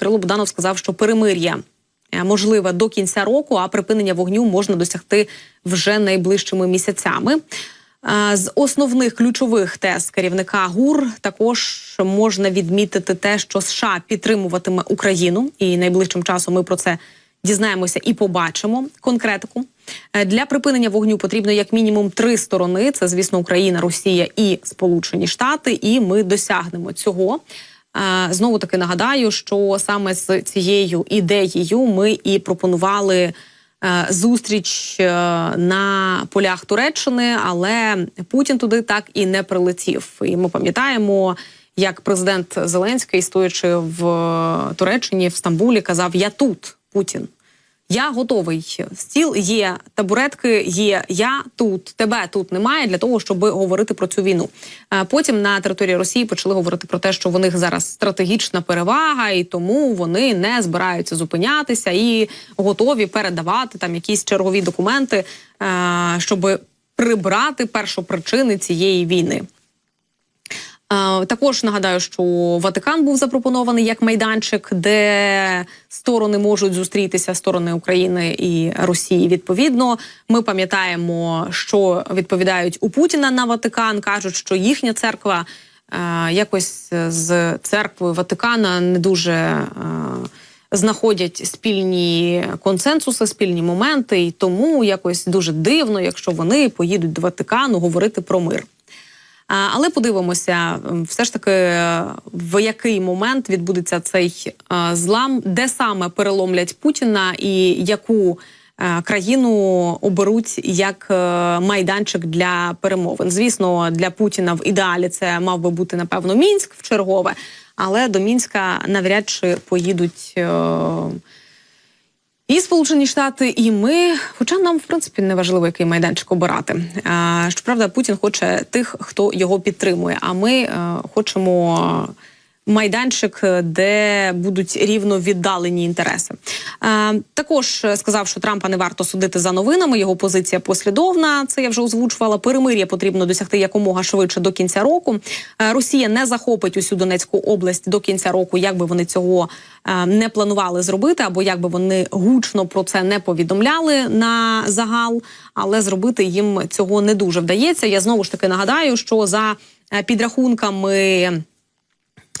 Кирило Буданов сказав, що перемир'я е, можливе до кінця року, а припинення вогню можна досягти вже найближчими місяцями. Е, З основних ключових тез керівника ГУР також можна відмітити те, що США підтримуватиме Україну, і найближчим часом ми про це дізнаємося і побачимо конкретику. Е, Для припинення вогню потрібно як мінімум три сторони: це, звісно, Україна, Росія і Сполучені Штати. І ми досягнемо цього. Е, Знову таки нагадаю, що саме з цією ідеєю ми і пропонували е, зустріч е, на полях Туреччини, але Путін туди так і не прилетів. І ми пам'ятаємо, як президент Зеленський, стоячи в Туреччині в Стамбулі, казав: Я тут, Путін. Я готовий. Стіл є, табуретки є. Я тут, тебе тут немає для того, щоб говорити про цю війну. Е, Потім на території Росії почали говорити про те, що в них зараз стратегічна перевага, і тому вони не збираються зупинятися і готові передавати там якісь чергові документи, е, щоб прибрати першопричини цієї війни. Також нагадаю, що Ватикан був запропонований як майданчик, де сторони можуть зустрітися сторони України і Росії. Відповідно, ми пам'ятаємо, що відповідають у Путіна на Ватикан. кажуть, що їхня церква е, якось з церквою Ватикана не дуже. е, Знаходять спільні консенсуси, спільні моменти, і тому якось дуже дивно, якщо вони поїдуть до Ватикану говорити про мир. Але подивимося, все ж таки, е, в який момент відбудеться цей е, злам, де саме переломлять Путіна і яку е, країну оберуть як майданчик для перемовин. Звісно, для Путіна в ідеалі це мав би бути напевно мінськ в чергове, але до мінська навряд чи поїдуть. І Сполучені Штати, і ми, хоча нам в принципі не важливо, який майданчик обирати. Щоправда, Путін хоче тих, хто його підтримує. А ми е, хочемо майданчик, де будуть рівно віддалені інтереси. Е, також сказав, що Трампа не варто судити за новинами. Його позиція послідовна. Це я вже озвучувала. Перемир'я потрібно досягти якомога швидше до кінця року. Е, Росія не захопить усю Донецьку область до кінця року, як би вони цього е, не планували зробити, або як би вони гучно про це не повідомляли на загал, але зробити їм цього не дуже вдається. Я знову ж таки нагадаю, що за е, підрахунками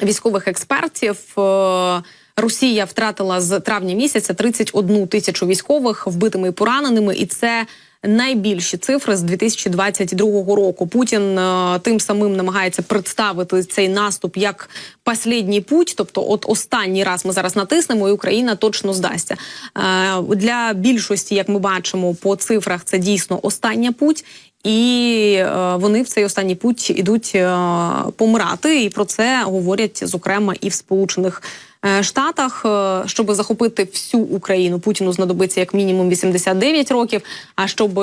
військових експертів. е, Росія втратила з травня місяця 31 тисячу військових вбитими і пораненими, і це найбільші цифри з 2022 року. Путін е, тим самим намагається представити цей наступ як послідній путь, тобто, от останній раз ми зараз натиснемо, і Україна точно здасться. Е, Для більшості, як ми бачимо по цифрах, це дійсно остання путь. І е, вони в цей останній путь ідуть е, помирати, і про це говорять зокрема і в Сполучених е, Штатах. Щоб захопити всю Україну, Путіну знадобиться як мінімум 89 років. А щоб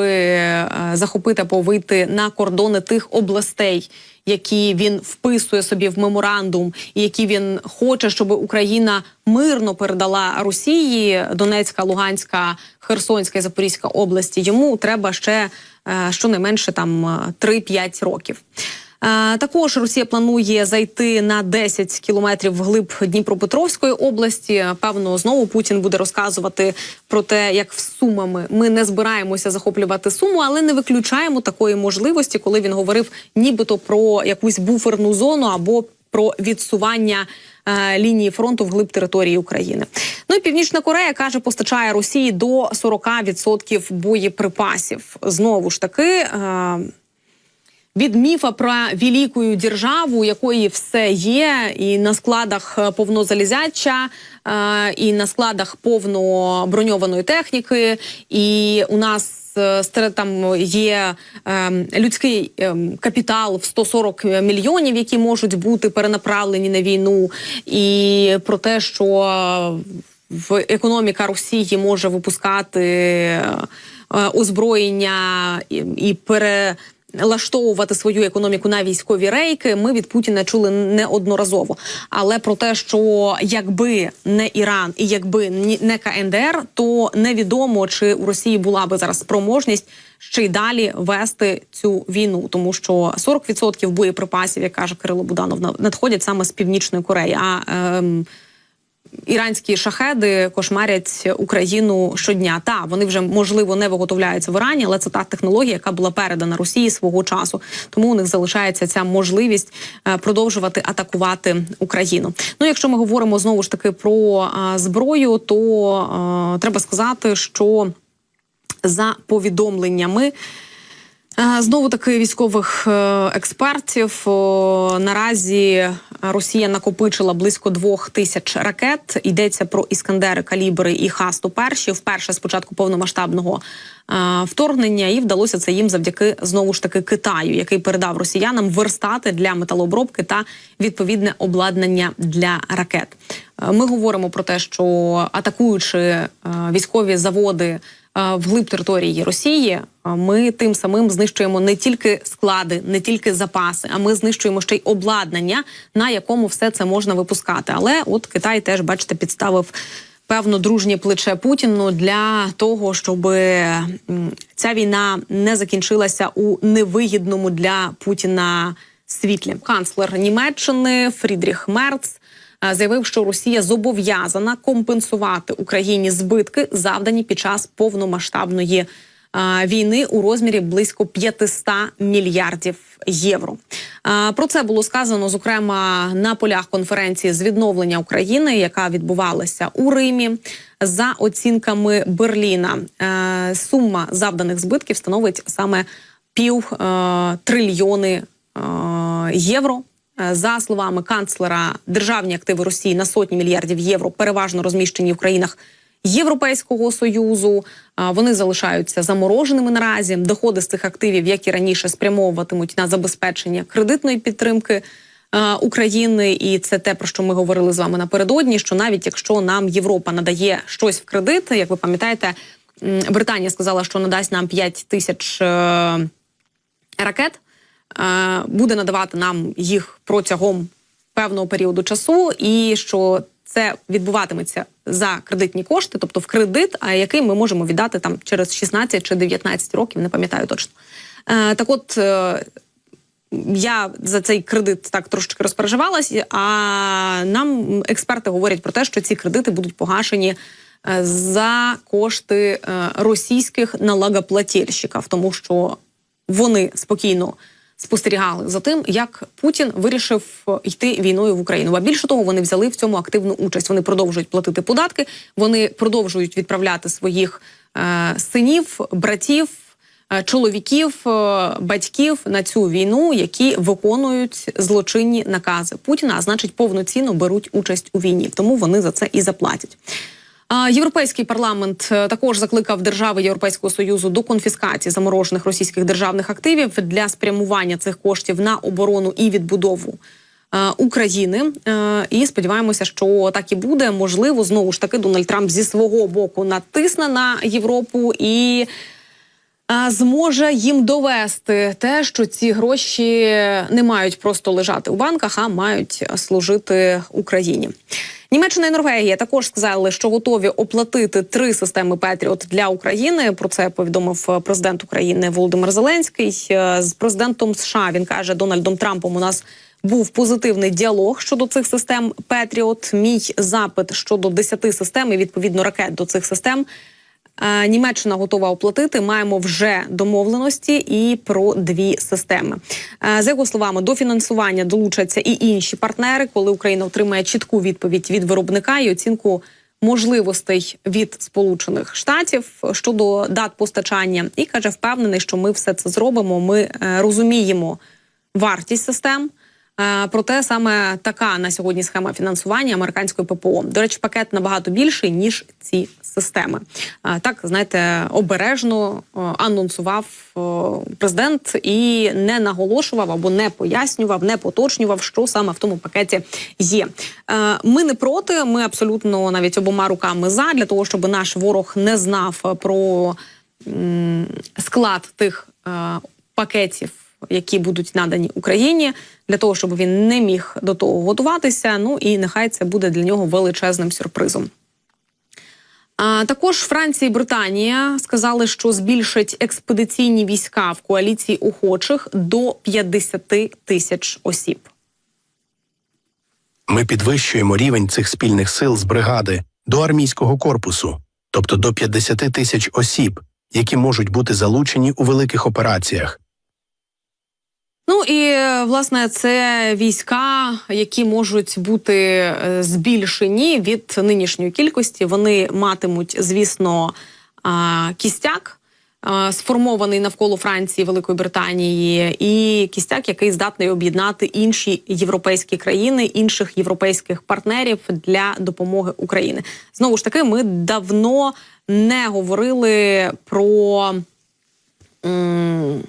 захопити або вийти на кордони тих областей, які він вписує собі в меморандум, і які він хоче, щоб Україна мирно передала Росії Донецька, Луганська, Херсонська і Запорізька області. Йому треба ще щонайменше там е, 3-5 років. Е, Також Росія планує зайти на 10 кілометрів вглиб Дніпропетровської області. Певно, знову Путін буде розказувати про те, як в сумами ми не збираємося захоплювати суму, але не виключаємо такої можливості, коли він говорив нібито про якусь буферну зону або про відсування е, лінії фронту вглиб території України. Ну і Північна Корея каже, постачає Росії до 40% боєприпасів. Знову ж таки. Е, від міфа про велику державу, якої все є, і на складах е, повно залізяча, е, і на складах повно броньованої техніки, і у нас е, там є ем, людський ем, капітал в 140 мільйонів, які можуть бути перенаправлені на війну, і про те, що в економіка Росії може випускати озброєння і пере лаштовувати свою економіку на військові рейки. Ми від Путіна чули неодноразово. Але про те, що якби не Іран і якби не КНДР, то невідомо чи у Росії була би зараз спроможність ще й далі вести цю війну, тому що 40% боєприпасів, як каже Кирило Буданов, на- надходять саме з північної Кореї. А ем, іранські шахеди кошмарять Україну щодня. Та вони вже можливо не виготовляються в Ірані, але це та технологія, яка була передана Росії свого часу. Тому у них залишається ця можливість е, продовжувати атакувати Україну. Ну, якщо ми говоримо знову ж таки про е, зброю, то е, треба сказати, що за повідомленнями. Е, Знову таки військових е, експертів наразі Росія накопичила близько двох тисяч ракет. Йдеться про іскандери, калібри і Х-101. Вперше з початку повномасштабного е, вторгнення, і вдалося це їм завдяки знову ж таки Китаю, який передав росіянам верстати для металообробки та відповідне обладнання для ракет. Ми говоримо про те, що атакуючи військові заводи вглиб території Росії, ми тим самим знищуємо не тільки склади, не тільки запаси, а ми знищуємо ще й обладнання, на якому все це можна випускати. Але от Китай теж, бачите, підставив певно дружнє плече Путіну для того, щоб ця війна не закінчилася у невигідному для Путіна світлі. Канцлер Німеччини Фрідріх Мерц заявив, що Росія зобов'язана компенсувати Україні збитки, завдані під час повномасштабної війни у розмірі близько 500 мільярдів євро. Про це було сказано зокрема на полях конференції з відновлення України, яка відбувалася у Римі. За оцінками Берліна, сума завданих збитків становить саме пів трильйони євро. Е, За словами канцлера, державні активи Росії на сотні мільярдів євро переважно розміщені в країнах Європейського союзу. Е, Вони залишаються замороженими наразі. Доходи з цих активів, як і раніше, спрямовуватимуть на забезпечення кредитної підтримки. е, України, і це те про що ми говорили з вами напередодні. Що навіть якщо нам Європа надає щось в кредит, як ви пам'ятаєте, Британія сказала, що надасть нам 5 тисяч ракет, буде надавати нам їх протягом певного періоду часу, і що це відбуватиметься за кредитні кошти, тобто в кредит, а який ми можемо віддати там через 16 чи 19 років, не пам'ятаю точно. Е, так от. е, я за цей кредит так трошечки розпереживалась, а нам експерти говорять про те, що ці кредити будуть погашені е, за кошти е, російських налогоплательщиків, тому що вони спокійно спостерігали за тим, як Путін вирішив е, йти війною в Україну. А більше того, вони взяли в цьому активну участь. Вони продовжують платити податки, вони продовжують відправляти своїх е, синів, братів. е, Чоловіків, е, батьків на цю війну, які виконують злочинні накази Путіна, а значить повноцінно беруть участь у війні, тому вони за це і заплатять. Європейський парламент е, також закликав держави Європейського союзу до конфіскації заморожених російських державних активів для спрямування цих коштів на оборону і відбудову. е, України Е, і сподіваємося, що так і буде. Можливо, знову ж таки Дональд Трамп зі свого боку натисне на Європу і зможе їм довести те, що ці гроші не мають просто лежати у банках, а мають служити Україні. Німеччина і Норвегія також сказали, що готові оплатити три системи Петріот для України. Про це повідомив президент України Володимир Зеленський. Е, З президентом США він каже Дональдом Трампом. У нас був позитивний діалог щодо цих систем Петріот. Мій запит щодо 10 систем і відповідно ракет до цих систем. Е, Німеччина готова оплатити. Маємо вже домовленості і про дві системи. Е, За його словами, до фінансування долучаться і інші партнери, коли Україна отримає чітку відповідь від виробника і оцінку можливостей від Сполучених Штатів щодо дат постачання. І каже, впевнений, що ми все це зробимо. Ми е, розуміємо вартість систем. Е, Проте саме така на сьогодні схема фінансування американської ППО. До речі, пакет набагато більший ніж ці системи. Е, Так знаєте, обережно е, анонсував президент і не наголошував або не пояснював, не поточнював, що саме в тому пакеті є. Ми не проти. Ми абсолютно навіть обома руками за для того, щоб наш ворог не знав про склад тих пакетів які будуть надані Україні, для того, щоб він не міг до того готуватися. Ну і нехай це буде для нього величезним сюрпризом. А також Франція і Британія сказали, що збільшать експедиційні війська в коаліції охочих до 50 тисяч осіб. Ми підвищуємо рівень цих спільних сил з бригади до армійського корпусу, тобто до 50 тисяч осіб, які можуть бути залучені у великих операціях. Ну і е, власне це війська, які можуть бути е, збільшені від нинішньої кількості. Вони матимуть, звісно, кістяк. Сформований навколо Франції, Великої Британії, і кістяк, який здатний об'єднати інші європейські країни, інших європейських партнерів для допомоги Україні. Знову ж таки, ми давно не говорили про. м,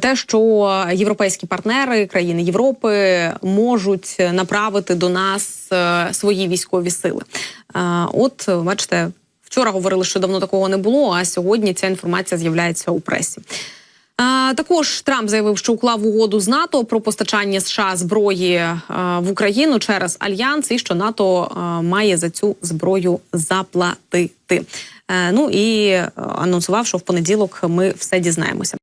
те, що європейські партнери країни Європи можуть направити до нас е, свої військові сили. Е, От, бачите, вчора говорили, що давно такого не було. А сьогодні ця інформація з'являється у пресі. Е, Також Трамп заявив, що уклав угоду з НАТО про постачання США зброї е, в Україну через альянс, і що НАТО е, має за цю зброю заплатити. Е, Ну і е, анонсував, що в понеділок ми все дізнаємося.